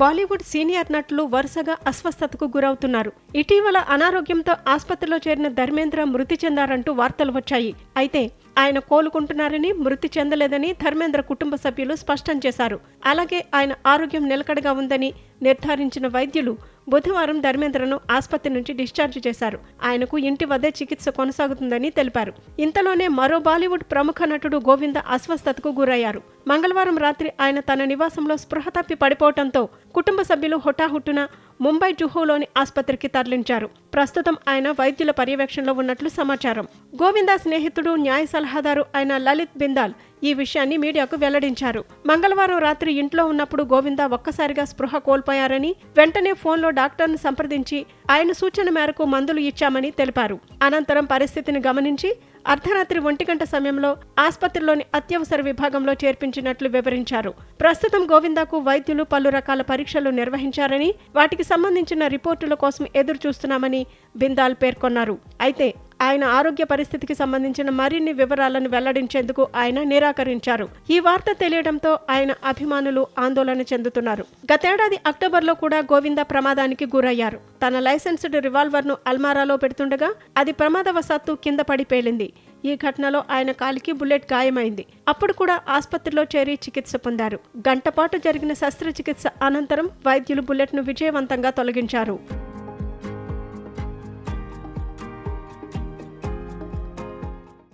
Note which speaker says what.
Speaker 1: Bollywood senior నటులు వరుసగా అస్వస్థతకు గురవుతున్నారు. ఇటీవల అనారోగ్యంతో ఆసుపత్రిలో చేరిన ధర్మేంద్ర మృతి చెందారంటూ వార్తలు వచ్చాయి. అయితే ఆయన కోలుకుంటున్నారని మృతి చెందలేదని ధర్మేంద్ర కుటుంబ సభ్యులు స్పష్టం చేశారు. అలాగే ఆయన ఆరోగ్యం నిలకడగా ఉందని నిర్ధారించిన వైద్యులు బుధవారం ధర్మేంద్రను ఆసుపత్రి నుంచి డిశ్చార్జ్ చేశారు. ఆయనకు ఇంటి వద్దే చికిత్స కొనసాగుతుందని తెలిపారు. ఇంతలోనే మరో బాలీవుడ్ ప్రముఖ నటుడు గోవింద అస్వస్థతకు గురయ్యారు. మంగళవారం రాత్రి ఆయన తన నివాసంలో స్పృహ తప్పి పడిపోవడంతో కుటుంబ సభ్యులు హుటాహుట్టున ముంబై జుహూలోని ఆసుపత్రికి తరలించారు. ప్రస్తుతం ఆయన వైద్యుల పర్యవేక్షణలో ఉన్నట్లు సమాచారం. గోవిందా స్నేహితుడు న్యాయ సలహాదారు అయిన లలిత్ బిందాల్ ఈ విషయాన్ని మీడియాకు వెల్లడించారు. మంగళవారం రాత్రి ఇంట్లో ఉన్నప్పుడు గోవింద ఒక్కసారిగా స్పృహ కోల్పోయారని వెంటనే ఫోన్లో డాక్టర్ను సంప్రదించి ఆయన సూచన మేరకు మందులు ఇచ్చామని తెలిపారు. అనంతరం పరిస్థితిని గమనించి అర్ధరాత్రి ఒంటి గంట సమయంలో ఆసుపత్రిలోని అత్యవసర విభాగంలో చేర్పించినట్లు వివరించారు. ప్రస్తుతం గోవిందాకు వైద్యులు పలు రకాల పరీక్షలు నిర్వహించారని వాటికి సంబంధించిన రిపోర్టుల కోసం ఎదురు చూస్తున్నామని బిందాల్ పేర్కొన్నారు. అయితే ఆయన ఆరోగ్య పరిస్థితికి సంబంధించిన మరిన్ని వివరాలను వెల్లడించేందుకు ఆయన నిరాకరించారు. ఈ వార్త తెలియడంతో ఆయన అభిమానులు ఆందోళన చెందుతున్నారు. గతేడాది అక్టోబర్లో కూడా గోవింద ప్రమాదానికి గురయ్యారు. తన లైసెన్స్డ్ రివాల్వర్ను అల్మారాలో పెడుతుండగా అది ప్రమాదవశాత్తు కింద పడి పేలింది. ఈ ఘటనలో ఆయన కాలికి బుల్లెట్ గాయమైంది. అప్పుడు కూడా ఆసుపత్రిలో చేరి చికిత్స పొందారు. గంటపాటు జరిగిన శస్త్రచికిత్స అనంతరం వైద్యులు బుల్లెట్ను విజయవంతంగా తొలగించారు.